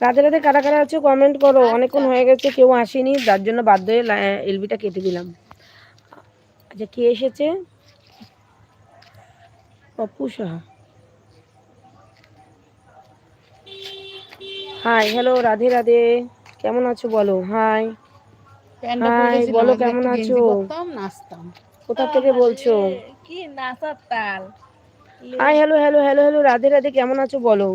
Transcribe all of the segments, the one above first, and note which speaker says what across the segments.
Speaker 1: রাধে রাধে কারা কারা আছো কমেন্ট করো। অনেকক্ষণ হয়ে গেছে কেউ আসেনি যার জন্য বাধ্য হয়ে এলবিটা কেটে দিলাম। আচ্ছা কে এসেছে? Pappu Saha. Hi hello Radhe Radhe. কেমন আছো বলো? হাই হাই বলো কেমন আছো? কোথা থেকে বলছো?
Speaker 2: কি নাচার তাল
Speaker 1: hi hello hello hello hello Radhe Radhe কেমন আছো বলো?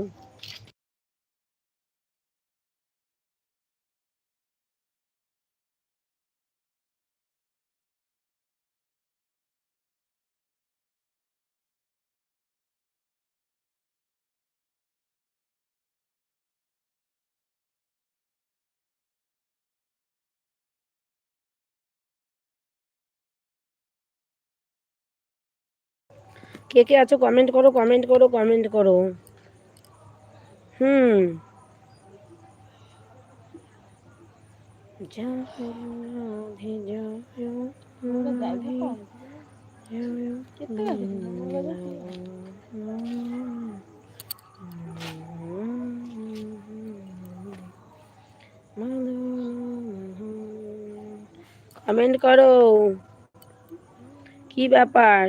Speaker 1: কে কে আছো কমেন্ট করো কমেন্ট করো কমেন্ট করো। হুম। কমেন্ট করো। কি ব্যাপার?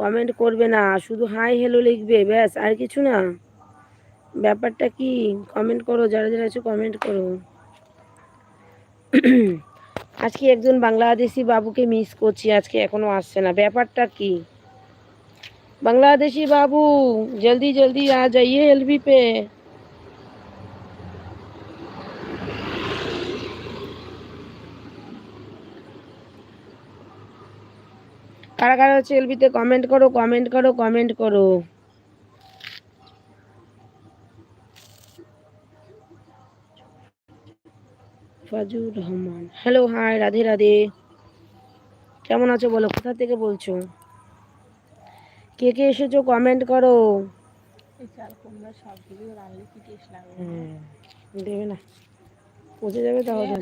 Speaker 1: কমেন্ট করবে না, শুধু হাই হ্যালো লিখবে, ব্যাস, আর কিছু না। ব্যাপারটা কি? কমেন্ট করো, যারা যারা আছো কমেন্ট করো। আজকে একজন বাংলাদেশি বাবুকে মিস করছি, আজকে এখনও আসছে না। ব্যাপারটা কি? বাংলাদেশি বাবু, জলদি জলদি আ যাইয়ে এলবি পে কারা কারা হচ্ছে এলবিতে কমেন্ট করো কমেন্ট করো কমেন্ট করো। Fazur Rahman. Hello hi Radhe Radhe. কেমন আছো বলো কোথা থেকে বলছো? কে কে এসেছ কমেন্ট করো। দেবে না। পচে যাবে তাহলে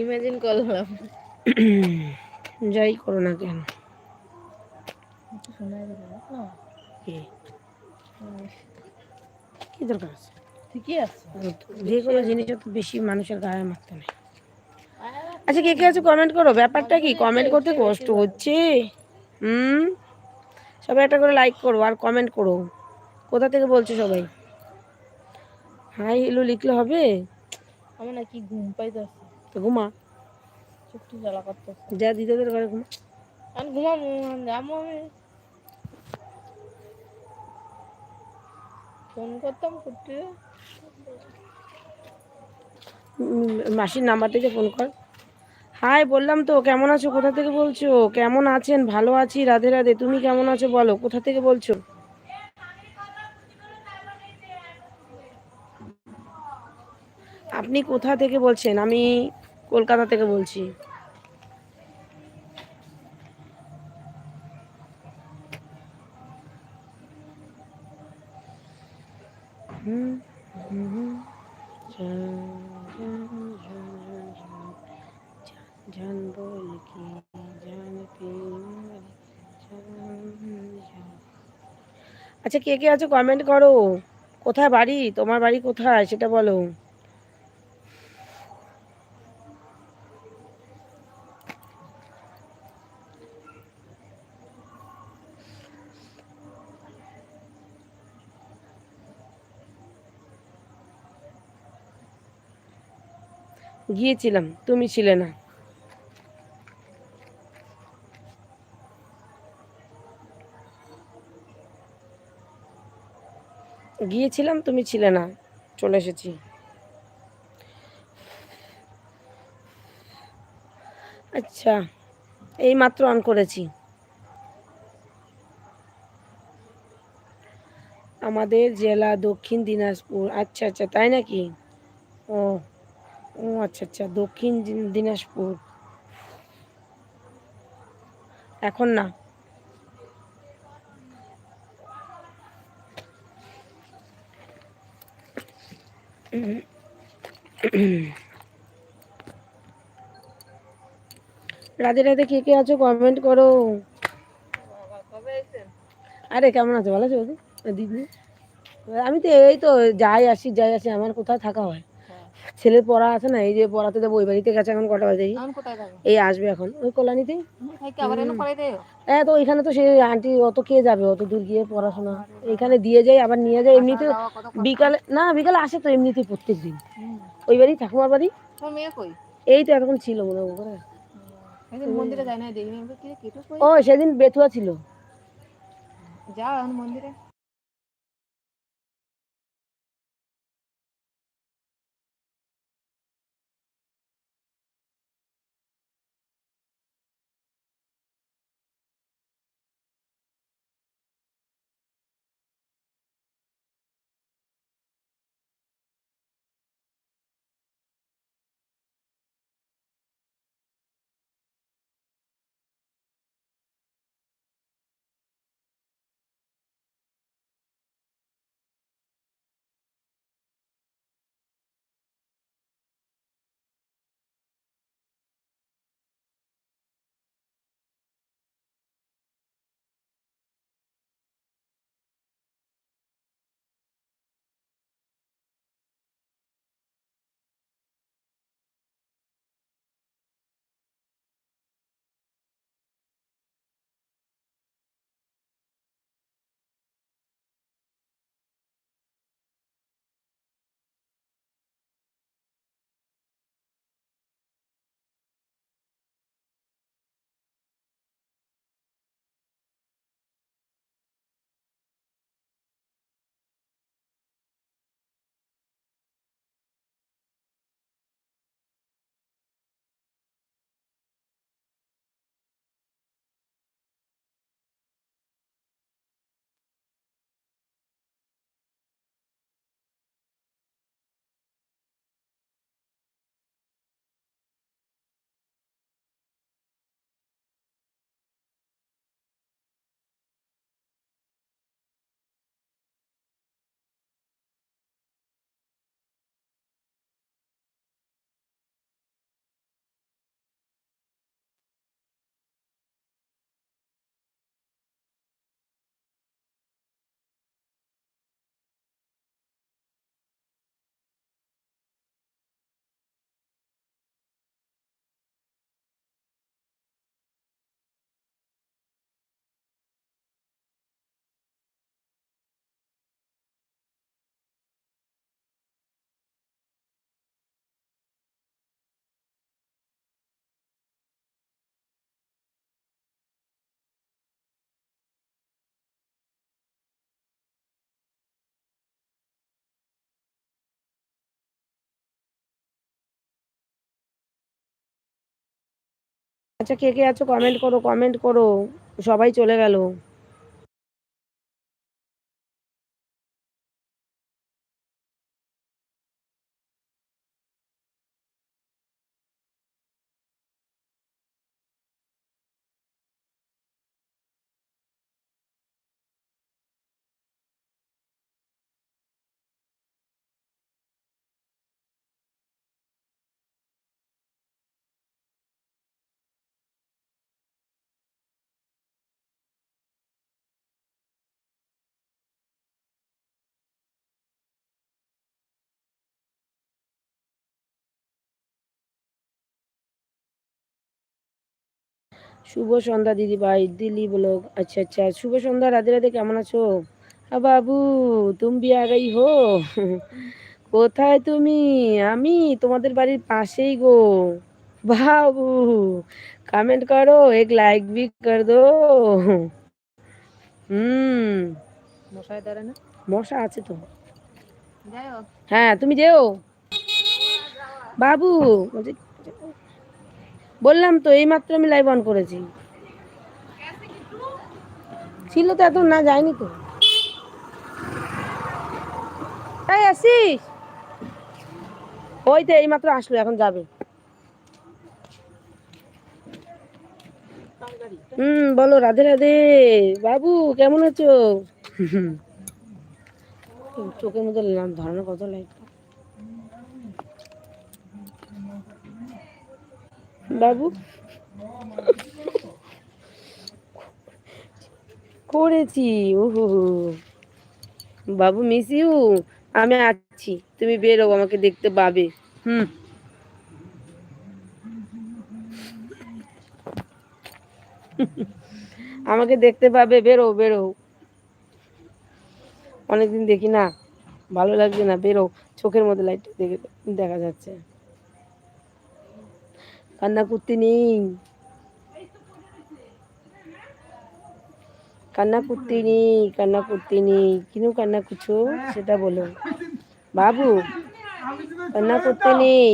Speaker 2: ইমাজিন করলাম।
Speaker 1: যাই করো না কেন? কি? কি দরকার আছে?
Speaker 2: ঠিকই আছে।
Speaker 1: যে কোনো জিনিস তো বেশি মানুষের গায়ে মারতে নেই। আচ্ছা কে কে আছে কমেন্ট করো? ব্যাপারটা কি? কমেন্ট করতে কষ্ট হচ্ছে। হুম? সবাই একটা করে লাইক করো আর কমেন্ট করো। কোথা থেকে বলছো সবাই? হাই হ্যালো লিখলে হবে?
Speaker 2: আমার নাকি ঘুম পাইতেছে।
Speaker 1: তো ঘুমা।
Speaker 2: চোখটি জ্বালা করতেছে।
Speaker 1: যা দিদাদের ঘরে ঘুমা।
Speaker 2: আর ঘুমাবো যাব আমি। ফোন করতাম করতে।
Speaker 1: মাসির নাম্বার থেকে ফোন কর। হাই বললাম তো কেমন আছো? কোথা থেকে বলছো? কেমন আছেন? ভালো আছি রাধে রাধে। তুমি কেমন আছো বলো কোথা থেকে বলছো? আপনি কোথা থেকে বলছেন? আমি কলকাতা থেকে বলছি। আচ্ছা কে কে আছো কমেন্ট করো। কোথায় বাড়ি? তোমার বাড়ি কোথায়? সেটা বলো। গিয়েছিলাম, তুমি ছিলে না। গিয়েছিলাম, তুমি ছিলে না। চলে এসেছি। আচ্ছা এই মাত্র অন করেছি। আমাদের জেলা দক্ষিণ দিনাজপুর। আচ্ছা আচ্ছা তাই নাকি? ও ও আচ্ছা আচ্ছা দক্ষিণ দিন- দিনাজপুর। এখন না। রাধে রাধে কে কে আছো কমেন্ট করো। আরে কেমন আছো? ভালো আছো? দিদি? আমি তো এই তো যাই আসি যাই আসি আমার কোথায় থাকা হয়। ছেলের পড়া আছে না এই যে পড়াতে দেবো ওই বাড়িতে গেছে এখন কটা বাজে? এই আসবে এখন। ওই কল্যাণীতে? হ্যাঁ তো ওইখানে তো সেই আন্টি অত কে যাবে? অত দূর গিয়ে পড়াশোনা। এখানে দিয়ে যাই আবার নিয়ে যাই। এমনিতে বিকালে না বিকালে আসে তো এমনিতেই প্রত্যেক দিন ওই বাড়ি ঠাকুমার বাড়ি? এই তো এখন ছিল মনে হয়
Speaker 2: একদিন মন্দিরে যায় না
Speaker 1: ও সেদিন বেথুয়া ছিল।
Speaker 2: যা মন্দিরে।
Speaker 1: আচ্ছা কে কে আছো? কমেন্ট করো কমেন্ট করো। সবাই চলে গেল। শুভ সন্ধ্যা দিদি ভাই দিলি বলো আচ্ছা আচ্ছা শুভ সন্ধ্যা রাধে রাধে কেমন আছো? হ্যাঁ বাবু তুমি আগাই হো? কোথায় তুমি? আমি তোমাদের বাড়ির পাশেই গো। বাবু কমেন্ট করো এক লাইক বি কর দো। হুম।
Speaker 2: মশায় দাঁড়া না?
Speaker 1: মশা আছে তো। হ্যাঁ তুমি যেও। বাবু বলছি বললাম তো এইমাত্র আমি লাইভ অন করেছি। ছিল তো এত না যায়নি তো। তাই আসিস? ওই তো এইমাত্র আসলো এখন যাবে। হুম বলো রাধে রাধে। বাবু কেমন আছো? চোখের মধ্যে ধরানোর কত লাইট বাবু। করেছি ওহো বাবু মিস ইউ আমি আছি, তুমি বেরো আমাকে দেখতে পাবে। হুম। আমাকে দেখতে পাবে বেরো বেরো অনেকদিন দেখি না। ভালো লাগছে না বেরো চোখের মধ্যে লাইট দেখে দেখা যাচ্ছে। কান্না করতে নেই। কান্না করতে নেই, কান্না করতে নেই। কেন কান্না করছ? সেটা বলো। বাবু, কান্না করতে নেই।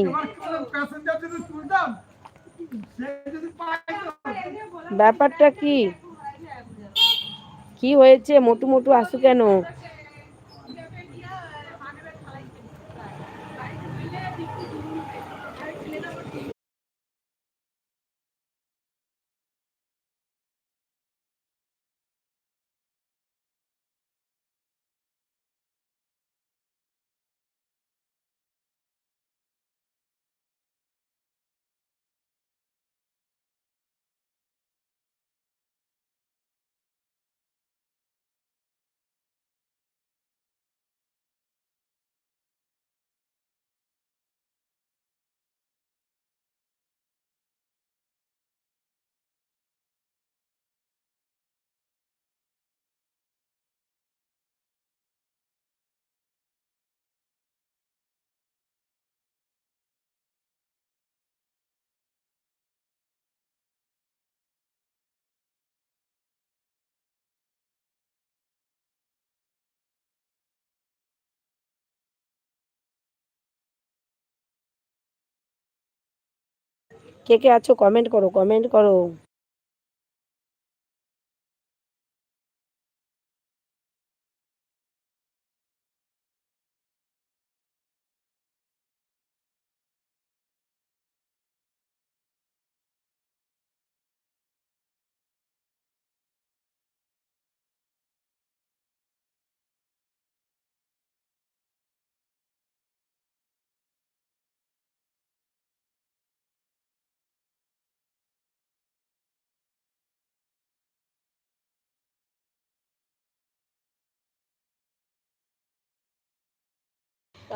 Speaker 1: ব্যাপারটা কি? কি হয়েছে? মোটু মোটু আসু কেন? কে কে আছো? কমেন্ট করো কমেন্ট করো।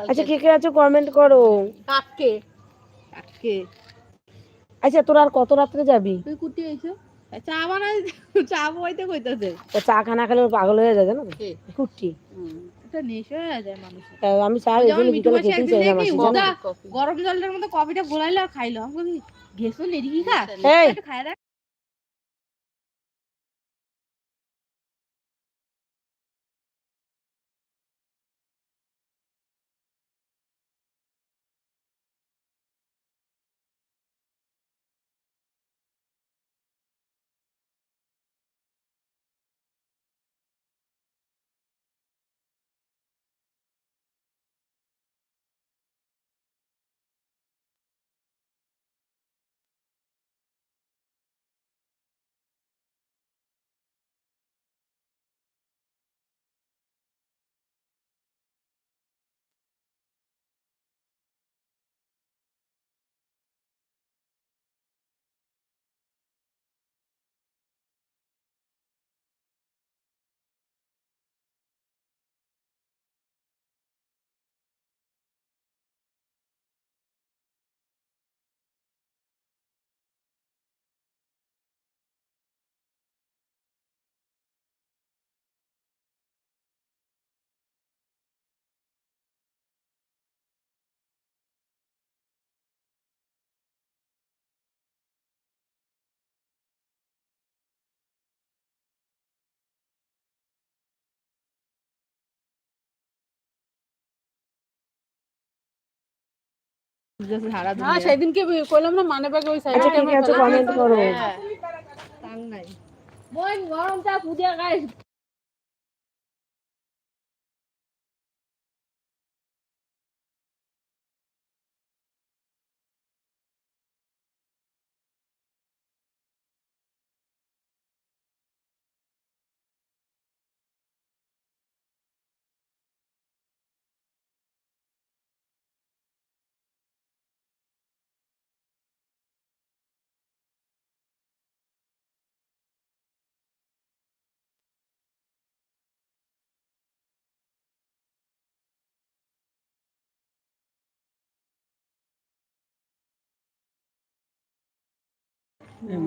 Speaker 1: আচ্ছা কে কে আছো কমেন্ট করো?
Speaker 2: কাককে। কাককে।
Speaker 1: আচ্ছা তোরা আর কত রাত্রে যাবি?
Speaker 2: তুই কুটি আইছো? চা বানাই চা বইতে কইতাছে।
Speaker 1: ও চা খানা খেলে পাগল হয়ে যায় জানো? তো?
Speaker 2: কে
Speaker 1: কুট্টি
Speaker 2: এটা নেশা হয়ে যায় মানুষের।
Speaker 1: আমি চা এগুলো বিকালে
Speaker 2: একদিন
Speaker 1: চাই না
Speaker 2: গরম জলের মধ্যে কফিটা গোলাইলো আর খাইলো। আমি গেছো নেড়ি কি খা।
Speaker 1: এই।
Speaker 3: সেদিনকে কইলাম না মানে ব্যাগে ওই
Speaker 1: আচ্ছা কে কে আছো কমেন্ট করো
Speaker 2: নাই বোন গরম চা পুদিয়া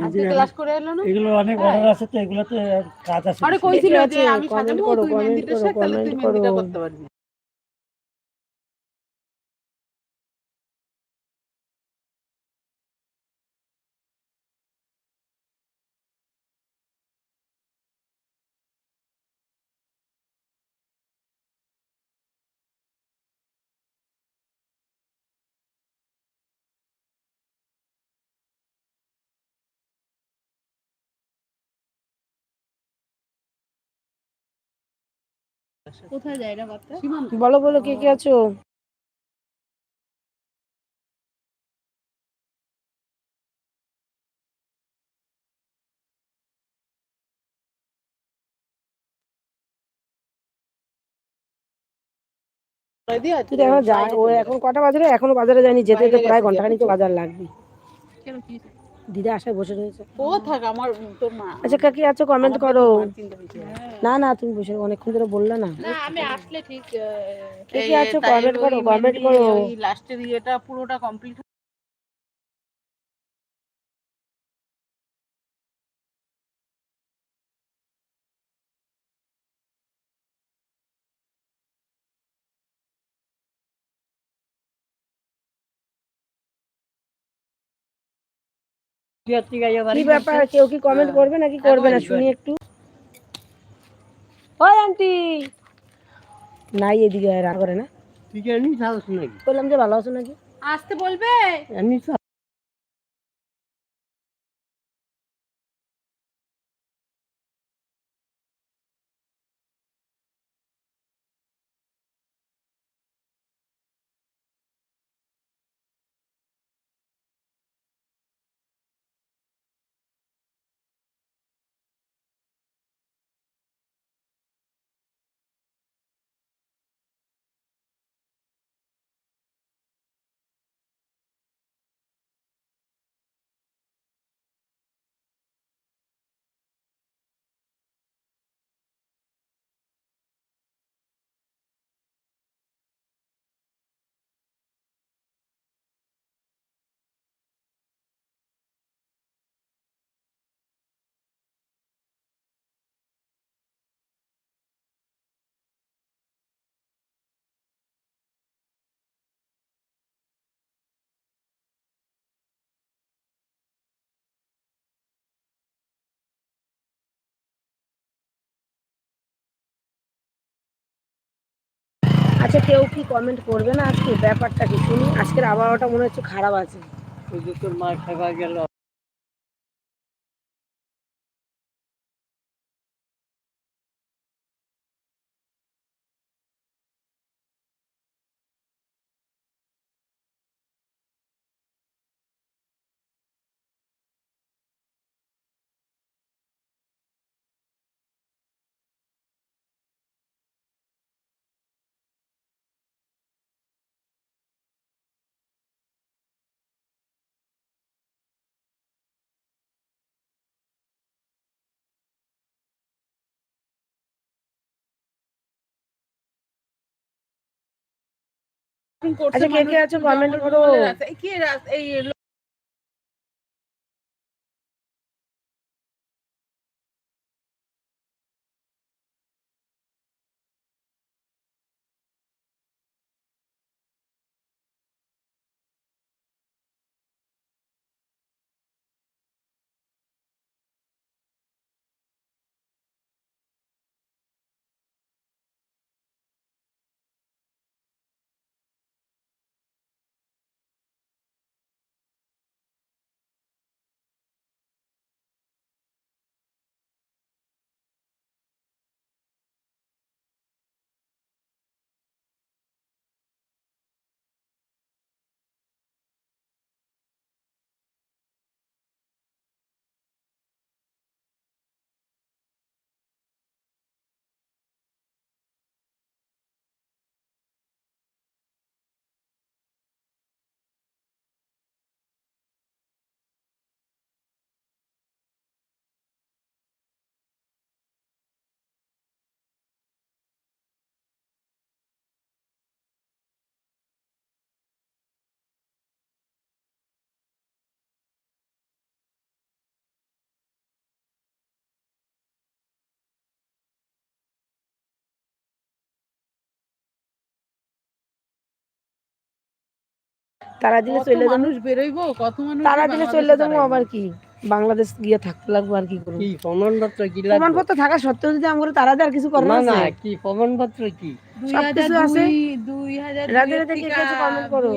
Speaker 3: আজকে ক্লাস করে এলো না?
Speaker 4: এগুলো অনেক অর্ডার আছে তো এগুলোতে কাজ আছে।
Speaker 3: অনেক কইছিল যে আমি সাজাবো
Speaker 1: তুমি
Speaker 3: তুই শেখ তাহলে তুই
Speaker 1: মেহেদিটা
Speaker 3: করতে পারবি।
Speaker 2: কোথায় যায় না বাচ্চা
Speaker 1: বলো বলো কে কে আছো? এখন ও এখন কটা বাজারে? এখনও বাজারে যায়নি যেতে যেতে প্রায় ঘন্টাখানি তো বাজার লাগবে। দিদা আশায় বসে রয়েছে।
Speaker 3: ও থাক আমার তোর মা।
Speaker 1: আচ্ছা কাকি আছো কমেন্ট করো। না না তুমি বসে অনেকক্ষণ ধরে বললে না।
Speaker 2: না আমি আসলে ঠিক
Speaker 1: কে কি আছো? কমেন্ট করো কমেন্ট করো।
Speaker 3: লাস্টের ইয়েটা পুরোটা কমপ্লিট
Speaker 1: কি ব্যাপার? কেউ কি কমেন্ট করবে নাকি? করবে না শুনি একটু। ওই আন্টি। নাই এদিকে রাগ করে না।
Speaker 4: তুই ভালো আছো নাকি?
Speaker 1: বললাম যে ভালো আছো নাকি?
Speaker 3: আসতে বলবে?
Speaker 4: এমনি
Speaker 1: আচ্ছা কেউ কি কমেন্ট করবে না? আজকে ব্যাপারটা কি শুনি? আজকের আবহাওয়াটা মনে হচ্ছে খারাপ আছে।
Speaker 4: তোর মার থাকা গেল।
Speaker 1: আচ্ছা, কে কে আছে
Speaker 3: জঙ্গল
Speaker 1: করো।
Speaker 3: এই
Speaker 1: তারা দিলে চলে যাব।
Speaker 3: মানুষ বেরোইবো? কত মানুষ
Speaker 1: তারা দিলে চলে যাব আবার কি? বাংলাদেশ গিয়ে থাকতে লাগবো আর কি করব?
Speaker 4: কি প্রমাণপত্র কি লাগবে?
Speaker 1: প্রমাণপত্র থাকা সত্ত্বেও যদি আমরা তারা আর কিছু করার
Speaker 4: না না কি প্রমাণপত্র কি?
Speaker 3: দুই
Speaker 1: সব
Speaker 3: হাজার
Speaker 1: আছে।
Speaker 3: দুই হাজার
Speaker 1: রাতে রাতে করো।